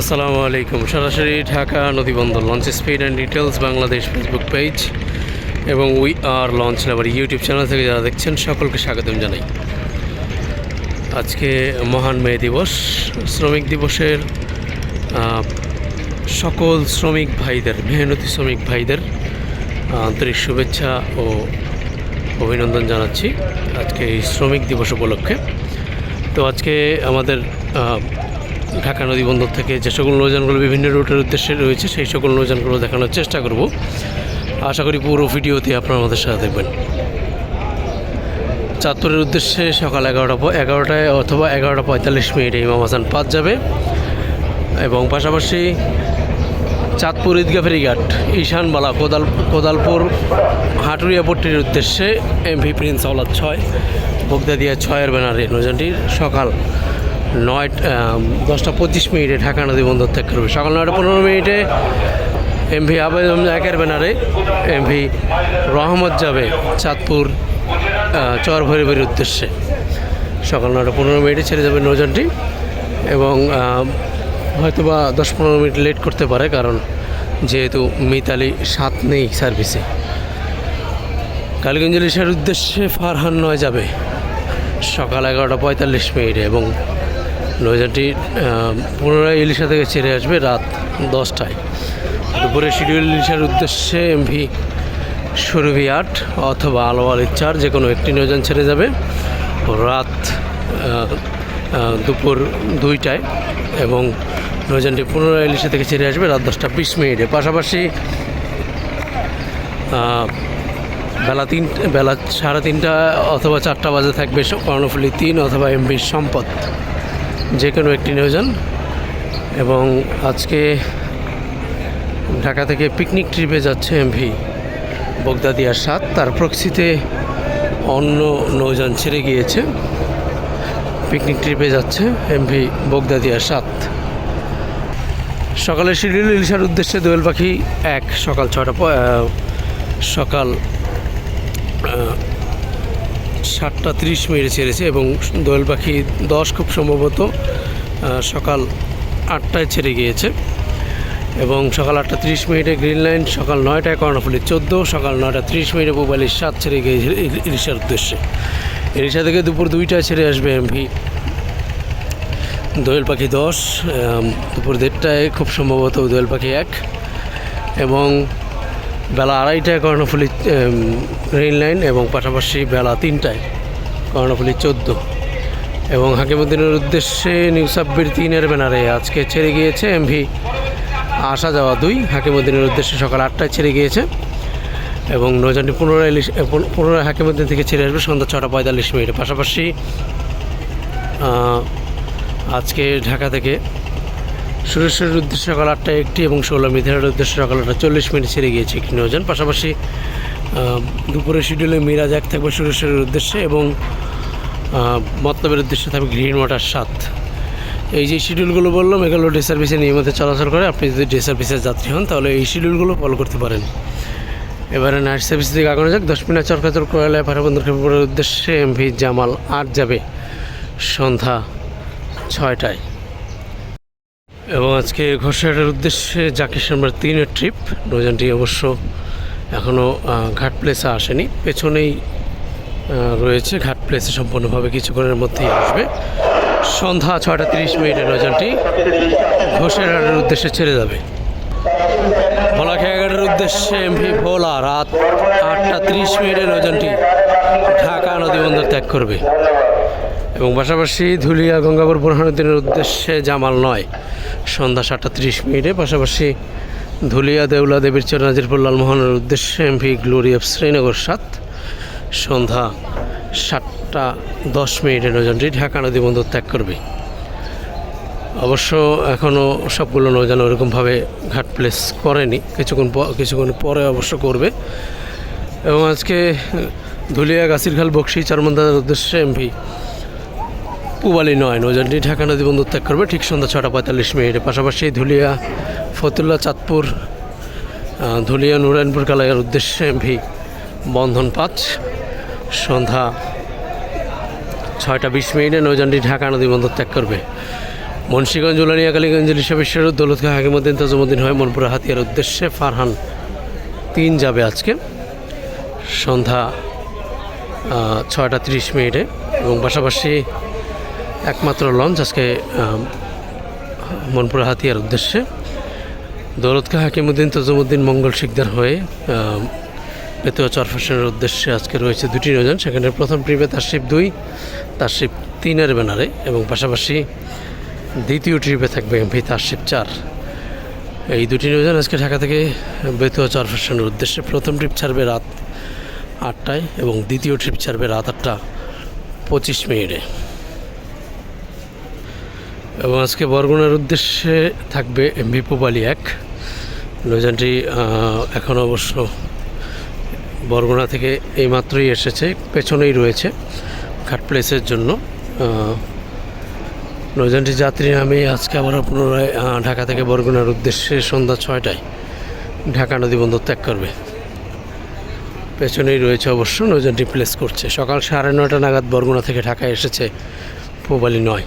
আসসালামু আলাইকুম। সরাসরি Dhaka নদীবন্দর launch speed and details Bangladesh Facebook page এবং we are launch lover YouTube channel থেকে যারা দেখছেন, সকলকে স্বাগতম জানাই। আজকে মহান মে দিবস, শ্রমিক দিবসের সকল শ্রমিক ভাইদের, মেহনতি শ্রমিক ভাইদের আন্তরিক শুভেচ্ছা ও অভিনন্দন জানাচ্ছি আজকে এই শ্রমিক দিবস উপলক্ষে। তো আজকে আমাদের ঢাকা নদী বন্দর থেকে যে সকল নৌযানগুলো বিভিন্ন রুটের উদ্দেশ্যে রয়েছে, সেই সকল নৌযানগুলো দেখানোর চেষ্টা করব। আশা করি পুরো ভিডিওতে আপনারা আমাদের সাথে দেখবেন। চাঁদপুরের উদ্দেশ্যে সকাল এগারোটা এগারোটায় অথবা এগারোটা পঁয়তাল্লিশ মিনিটে ইমাম হাসান পাঁচ যাবে। এবং পাশাপাশি চাঁদপুর ঈদগাহ ফেরিঘাট, ঈশানবালা, কোদাল কোদালপুর, হাটুরিয়া পট্টির উদ্দেশ্যে এমভি প্রিন্স আওলাদ ছয়, বগদাদিয়া ছয়ের ব্যানারে নৌযানটির সকাল নয় দশটা পঁচিশ মিনিটে ঢাকা নদী বন্দর ত্যাগ করবে। সকাল নয়টা পনেরো মিনিটে এমভি আবেদন একের ব্যানারে এমভি রহমত যাবে চাঁদপুর চর ভৈরবের উদ্দেশ্যে। সকাল নয়টা পনেরো মিনিটে ছেড়ে যাবে নৌযানটি এবং হয়তো বা দশ পনেরো মিনিট লেট করতে পারে কারণ যেহেতু মিতালি সাত নেই সার্ভিসে। কালীগঞ্জ ইলিশার উদ্দেশ্যে ফারহান নয় যাবে সকাল এগারোটা পঁয়তাল্লিশ মিনিটে এবং নৌযানটি পুনরায় ইলিশা থেকে ছেড়ে আসবে রাত দশটায়। দুপুরে শিডিউল ইলিশার উদ্দেশ্যে এমভি সুরভি আট অথবা আলো আলির চার যে কোনো একটি নৌযান ছেড়ে যাবে রাত দুপুর দুইটায় এবং নৌযানটি পুনরায় ইলিশা থেকে ছেড়ে আসবে রাত দশটা বিশ মিনিটে। পাশাপাশি বেলা তিন, বেলা সাড়ে তিনটা অথবা চারটা বাজে থাকবে কর্ণফুলি তিন অথবা এমবি সম্পদ। যে কোনো একটি নৌযান এবং আজকে ঢাকা থেকে পিকনিক ট্রিপে যাচ্ছে এমভি বগদাদিয়া সাত। তার প্রক্সিতে অন্য নৌযান ছেড়ে গিয়েছে। পিকনিক ট্রিপে যাচ্ছে এমভি বগদাদিয়া সাত। সকালে শিডিউল ইলিশার উদ্দেশ্যে দোয়েল পাখি এক, সকাল ছটা সকাল সাতটা তিরিশ মিনিটে ছেড়েছে এবং দোয়েল পাখি দশ খুব সম্ভবত সকাল আটটায় ছেড়ে গিয়েছে। এবং সকাল আটটা তিরিশ মিনিটে গ্রিন লাইন, সকাল নয়টায় কর্ণফুলি চোদ্দ, সকাল নয়টা তিরিশ মিনিটে মোবাইলের সাত ছেড়ে গিয়েছে ইলিশার উদ্দেশ্যে। ইলিশা থেকে দুপুর দুইটায় ছেড়ে আসবে এমভি। দোয়েল পাখি দশ দুপুর দেড়টায় খুব সম্ভবত দোয়েল পাখি এক। এবং বেলা আড়াইটায় কর্ণফুলি রেল লাইন এবং পাশাপাশি বেলা তিনটায়, কর্ণফুলি চোদ্দ। এবং হাকিমুদ্দিনের উদ্দেশ্যে নিউ সাব্বির তিনের ব্যানারে আজকে ছেড়ে গিয়েছে এমভি। আসা যাওয়া দুই, হাকিমুদ্দিনের উদ্দেশ্যে সকাল আটটায় ছেড়ে গিয়েছে। এবং নৌযানটি পুনরায় পুনরায় হাকিমুদ্দিন থেকে ছেড়ে আসবে সন্ধ্যা ছটা পঁয়তাল্লিশ মিনিটে। পাশাপাশি আজকে ঢাকা থেকে সুরেশ্বরের উদ্দেশ্যে সকাল আটটায় একটি এবং ষোলো মিথিলার উদ্দেশ্যে সকাল আটটা চল্লিশ মিনিট ছেড়ে গিয়েছে একটি নৌযান। পাশাপাশি দুপুরের শিডিউলে মিরাজ এক থাকবে সুরেশ্বরের উদ্দেশ্যে এবং মতলবের উদ্দেশ্যে থাকবে গ্রিন ওয়াটার সাত। এই যে শিডিউলগুলো বললাম, এগুলো ডে সার্ভিসে নিয়মিত চলাচল করে। আপনি যদি ডে সার্ভিসের যাত্রী হন, তাহলে এই শিডিউলগুলো ফলো করতে পারেন। এবারে নাইট সার্ভিস দিকে আগানো যাক। দশ মিনিট চরকাচর কোয়ালায় পাঠাবন্দর খেপুরের উদ্দেশ্যে এমভি জামাল আট যাবে সন্ধ্যা ছয়টায়। এবং আজকে ঘোষাটার উদ্দেশ্যে জাকির নাম্বার তিনের ট্রিপ নৌযানটি অবশ্য এখনও ঘাট প্লেসে আসেনি। পেছনেই রয়েছে ঘাট প্লেসে সম্পূর্ণভাবে কিছুক্ষণের মধ্যেই আসবে। সন্ধ্যা ছয়টা তিরিশ মিনিটে নৌযানটি ঘোষেরহাটের উদ্দেশ্যে ছেড়ে যাবে। ভোলা খেয়াঘাটের উদ্দেশ্যে এমভি ভোলা রাত আটটা তিরিশ মিনিটে নৌযানটি ঢাকা নদীবন্দর ত্যাগ করবে। এবং পাশাপাশি ধুলিয়া গঙ্গাপুর বুরহানুদ্দিনের উদ্দেশ্যে জামাল নয়। সন্ধ্যা সাতটা তিরিশ মিনিটে পাশাপাশি ধুলিয়া দেউলা দেবীর চর নাজিরপুর লালমোহনের উদ্দেশ্যে এমভি গ্লোরি অফ শ্রীনগর সাত, সন্ধ্যা সাতটা দশ মিনিটে নৌযানটি ঢাকা নদী বন্দর ত্যাগ করবে। অবশ্য এখনও সবগুলো নৌযান ওরকমভাবে ঘাট প্লেস করেনি, কিছুক্ষণ কিছুক্ষণ পরে অবশ্য করবে। এবং আজকে ধুলিয়া, গাছিরখাল, বক্সি চারমন্দার উদ্দেশ্যে এমভি পুবালি নয় নৌযানটি ঢাকা নদী বন্দর ত্যাগ করবে। ঠিক সন্ধ্যা ছটা পঁয়তাল্লিশ মিনিটে। পাশাপাশি ধুলিয়া, ফতুল্লা, চাঁদপুর ধুলিয়া নুরায়ণপুর কালাইয়ের উদ্দেশ্যে ভি বন্ধন পাঁচ সন্ধ্যা ছয়টা বিশ মিনিটে নৌযানটি ঢাকা নদী বন্দর ত্যাগ করবে। মুন্সিগঞ্জ উলানিয়া কালীগঞ্জ ইলিশা বিশ্বের দৌলতখা হাকিমুদ্দিন, তাজমুদ্দিন হয় মনপুরা হাতিয়ার উদ্দেশ্যে। ফারহান তিন যাবে আজকে। সন্ধ্যা ছয়টা তিরিশ মিনিটে। এবং পাশাপাশি একমাত্র লঞ্চ আজকে মনপুরা হাতিয়ার উদ্দেশ্যে। দৌলতখা হাকিমুদ্দিন তজমুদ্দিন মঙ্গল শিকদার হয়ে বেতুয়া চরফেশনের উদ্দেশ্যে আজকে রয়েছে দুটি নৌযান সেখানে প্রথম ট্রিপে তারশিপ দুই তারশিপ তিনের ব্যানারে এবং পাশাপাশি দ্বিতীয় ট্রিপে থাকবে এমভি তারশিপ চার। এই দুটি নৌযান আজকে ঢাকা থেকে বেতুয়া চরফেশনের উদ্দেশ্যে। প্রথম ট্রিপ ছাড়বে রাত আটটায় এবং দ্বিতীয় ট্রিপ ছাড়বে রাত আটটা পঁচিশ মিনিটে। এবং আজকে বরগুনার উদ্দেশ্যে থাকবে এমভি পোপালি এক। নৌযানটি এখন অবশ্য বরগুনা থেকে এইমাত্রই এসেছে পেছনেই রয়েছে ঘাট প্লেসের জন্য। আহ, নৌযানটি যাত্রী আমি আজকে আবার পুনরায় ঢাকা থেকে বরগুনার উদ্দেশ্যে সন্ধ্যা ছয়টায় ঢাকা নদী বন্দর ত্যাগ করবে। পেছনেই রয়েছে অবশ্য নৌযানটি প্লেস করছে। সকাল সাড়ে নয়টা নাগাদ বরগুনা থেকে ঢাকায় এসেছে পোবালি নয়।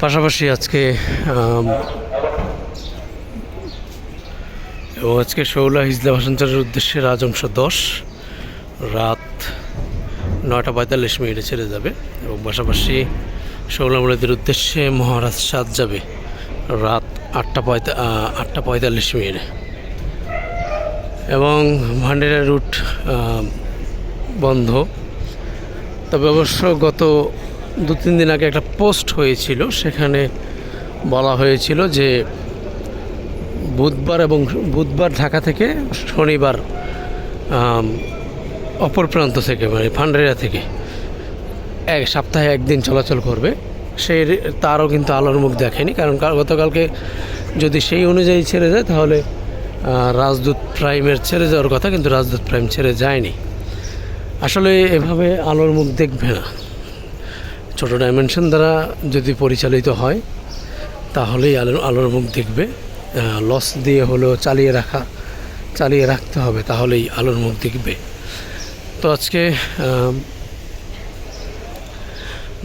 পাশাপাশি আজকে এবং আজকে শৌলা হিজলা ভাষান্তরের উদ্দেশ্যে রাজংশ দশ, রাত নয়টা পঁয়তাল্লিশ মিনিটে ছেড়ে যাবে এবং পাশাপাশি শৌলা মুরাদের উদ্দেশ্যে মহারাজ সাত যাবে রাত আটটা পঁয়তা আটটা পঁয়তাল্লিশ মিনিটে। এবং ভান্ডেরা রুট বন্ধ। তবে অবশ্য গত দু তিন দিন আগে একটা পোস্ট হয়েছিল, সেখানে বলা হয়েছিল যে বুধবার এবং বুধবার ঢাকা থেকে শনিবার অপর প্রান্ত থেকে মানে ফান্ডেরা থেকে এক সপ্তাহে একদিন চলাচল করবে। সেই তারও কিন্তু আলোর মুখ দেখেনি, কারণ গতকালকে যদি সেই অনুযায়ী ছেড়ে যায়, তাহলে রাজদূত প্রাইমের ছেড়ে যাওয়ার কথা, কিন্তু রাজদূত প্রাইম ছেড়ে যায়নি। আসলে এভাবে আলোর মুখ দেখবে না। ছোট ডাইমেনশন দ্বারা যদি পরিচালিত হয়, তাহলেই আলোর আলোর মুখ দেখবে। লস দিয়ে হলেও চালিয়ে রাখা, চালিয়ে রাখতে হবে, তাহলেই আলোর মুখ দেখবে। তো আজকে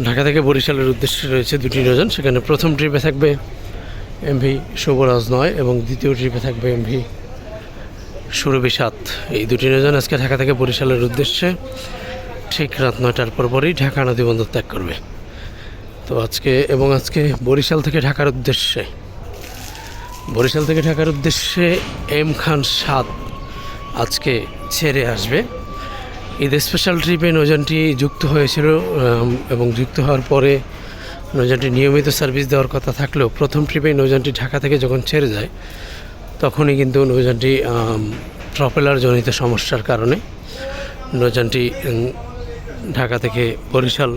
ঢাকা থেকে বরিশালের উদ্দেশ্যে রয়েছে দুটি নৌযান সেখানে প্রথম ট্রিপে থাকবে এমভি শুভরাজ নয় এবং দ্বিতীয় ট্রিপে থাকবে এমভি সুরভি সাত। এই দুটি নৌযান আজকে ঢাকা থেকে বরিশালের উদ্দেশ্যে। ঠিক রাত নয়টার পরপরই ঢাকা নদী বন্দর ত্যাগ করবে। তো আজকে এবং আজকে বরিশাল থেকে ঢাকার উদ্দেশ্যে। বরিশাল থেকে ঢাকার উদ্দেশ্যে এম খান সাদ আজকে ছেড়ে আসবে। ঈদ স্পেশাল ট্রিপে নৌযানটি যুক্ত হয়েছিল এবং যুক্ত হওয়ার পরে নৌযানটি নিয়মিত সার্ভিস দেওয়ার কথা থাকলেও প্রথম ট্রিপে নৌযানটি ঢাকা থেকে যখন ছেড়ে যায়, তখনই কিন্তু নৌযানটি প্রপেলার জনিত সমস্যার কারণে নৌযানটি ঢাকা থেকে বরিশাল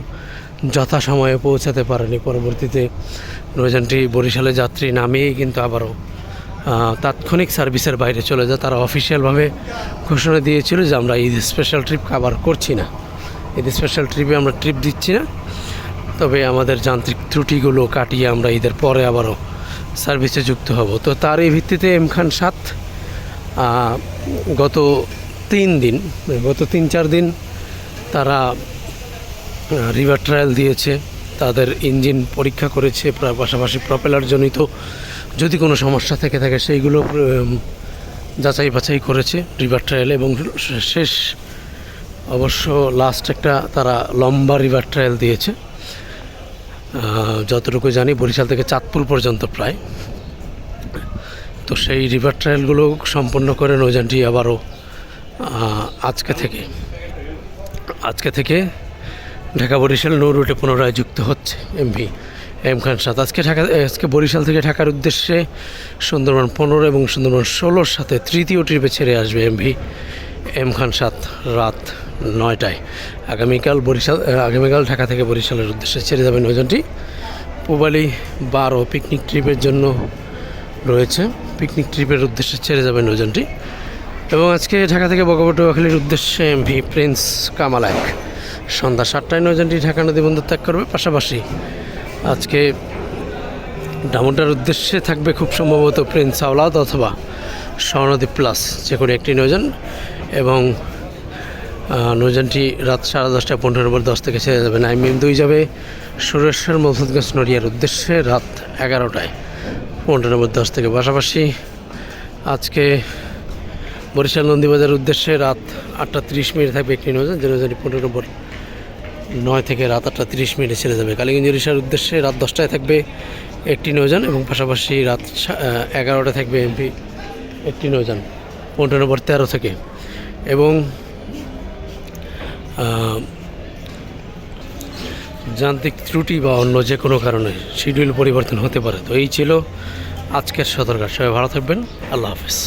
যথাসময়ে পৌঁছাতে পারেনি। পরবর্তীতে নৌযানটি বরিশালে যাত্রী নামিয়েই কিন্তু আবারও তাৎক্ষণিক সার্ভিসের বাইরে চলে যায়। তারা অফিসিয়ালভাবে ঘোষণা দিয়েছিল যে আমরা ঈদ স্পেশাল ট্রিপ কাভার করছি না। ঈদ স্পেশাল ট্রিপে আমরা ট্রিপ দিচ্ছি না। তবে আমাদের যান্ত্রিক ত্রুটিগুলো কাটিয়ে আমরা ঈদের পরে আবারও সার্ভিসে যুক্ত হব। তো তার এই ভিত্তিতে এম খান সাত গত তিন দিন, গত তিন চার দিন তারা রিভার ট্রায়াল দিয়েছে, তাদের ইঞ্জিন পরীক্ষা করেছে প্রা- পাশাপাশি প্রপেলার জনিত যদি কোনো সমস্যা থেকে থাকে সেইগুলো যাচাই বাছাই করেছে রিভার ট্রায়াল এবং শেষ, অবশ্য লাস্ট একটা তারা লম্বা রিভার ট্রায়াল দিয়েছে। যতটুকু জানি বরিশাল থেকে চাঁদপুর পর্যন্ত প্রায়। তো সেই রিভার ট্রায়ালগুলো সম্পন্ন করে নৌযানটি আবারও আজকে থেকে। আজকে থেকে ঢাকা বরিশাল নৌ রুটে পুনরায় যুক্ত হচ্ছে এমভি, এম খান সাত। আজকে ঢাকা আজকে বরিশাল থেকে ঢাকার উদ্দেশ্যে সুন্দরবন পনেরো এবং সুন্দরবন ষোলোর সাথে তৃতীয় ট্রিপে ছেড়ে আসবে এমভি, এম খান সাত রাত নয়টায়। আগামীকাল বরিশাল আগামীকাল ঢাকা থেকে বরিশালের উদ্দেশ্যে ছেড়ে যাবে নৌযানটি। পুবালি বারো পিকনিক ট্রিপের জন্য রয়েছে। পিকনিক ট্রিপের উদ্দেশ্যে ছেড়ে যাবে নৌযানটি। এবং আজকে ঢাকা থেকে বগবটুয়াখালীর উদ্দেশ্যে এমভি প্রিন্স কামাল এক। সন্ধ্যা সাতটায় নৌযানটি ঢাকা নদী বন্দর ত্যাগ করবে। পাশাপাশি আজকে ডামোটার উদ্দেশ্যে থাকবে খুব সম্ভবত প্রিন্স আওলাদ অথবা স্বর্ণদ্বীপ প্লাস যে কোনো একটি নৌযান এবং আহ, নৌযানটি রাত সাড়ে দশটা পনেরো নম্বর দশ থেকে ছেড়ে যাবে। নাইম এম দুই যাবে। সুরেশ্বর মফুদগঞ্জ নড়িয়ার উদ্দেশ্যে রাত এগারোটায় পনেরো নম্বর দশ থেকে। পাশাপাশি আজকে বরিশাল নন্দীবাজার উদ্দেশ্যে রাত আটটা তিরিশ মিনিট থাকবে একটি নৌযান যে পনেরো নম্বর নয় থেকে রাত আটটা তিরিশ মিনিটে ছেড়ে যাবে। কালীগঞ্জ উড়িষ্যার উদ্দেশ্যে রাত দশটায় থাকবে একটি নৌযান এবং পাশাপাশি রাত এগারোটা থাকবে এমপি একটি নৌযান পনেরো নম্বর তেরো থেকে। এবং যান্ত্রিক ত্রুটি বা অন্য যে কোনো কারণে শিডিউল পরিবর্তন হতে পারে। তো এই ছিল আজকের সতর্ক সবাই ভালো থাকবেন। আল্লাহ হাফেজ।